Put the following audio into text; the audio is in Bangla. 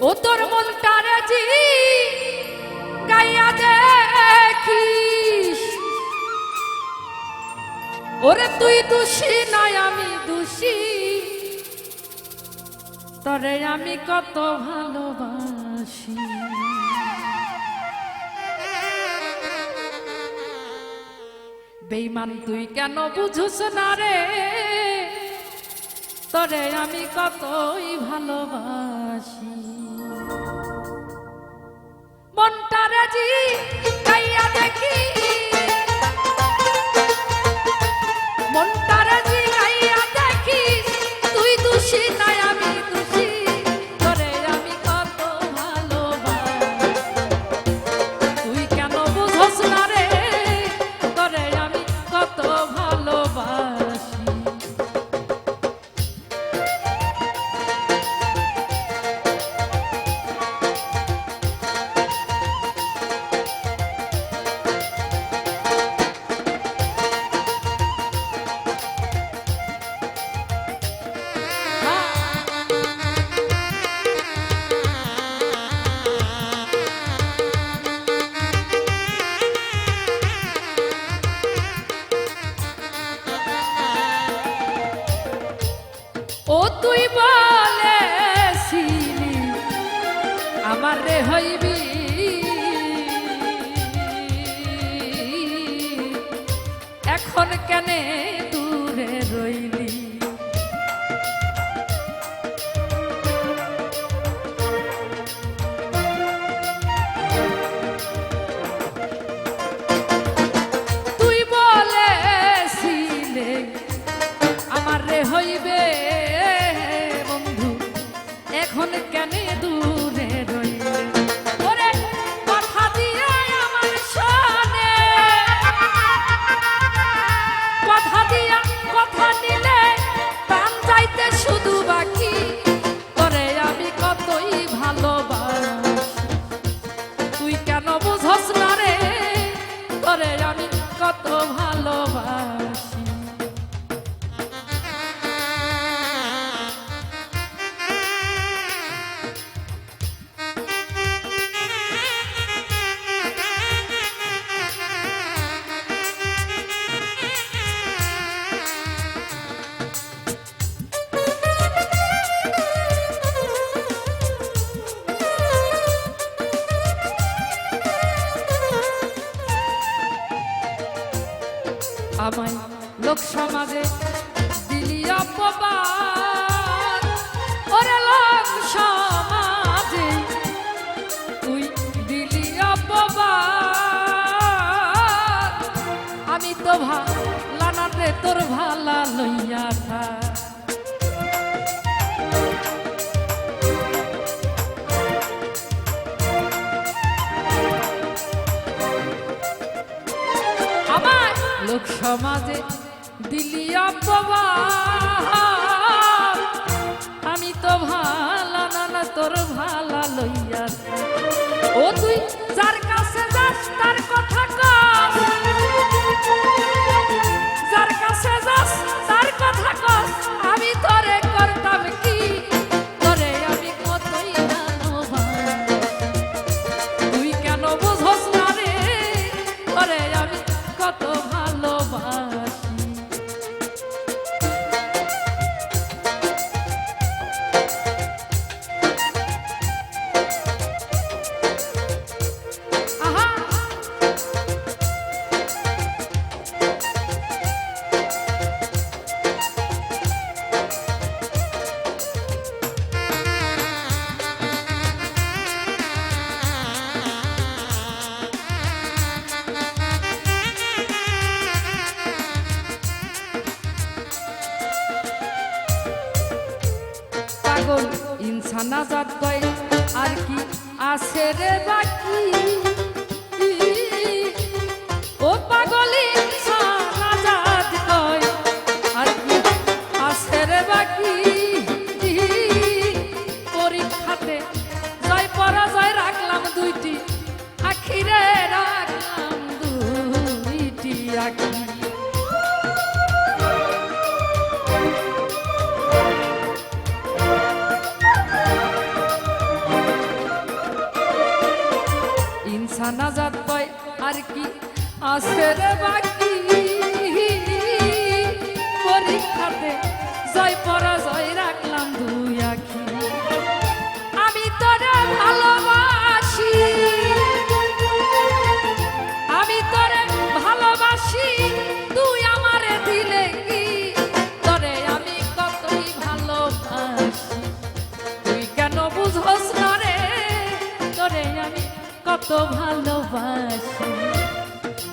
ও তোর মনটারে জি? গাইয়া দেখিস। ওরে তুই দোষী নয় আমি দোষী। তরে আমি কত ভালোবাসি। বেইমান তুই কেন বুঝুস না রে? তরে আমি কতই ভালোবাসি। মনটা রাজি দেখি। মনটারে me তুই কেন বুঝস না রে? তোরে আমি কত ভালোবাসি। তো রে তোর ভালা লইয়া আমার লোক সমাজে দিলি অপবাদ। আমি তো ভালা না না তোর ভালা লইয়া ও তুই যার পাগল ইনসানা কয় আর কি আছে রে বাকি? আর কি আসের বাকি? পরীক্ষাতে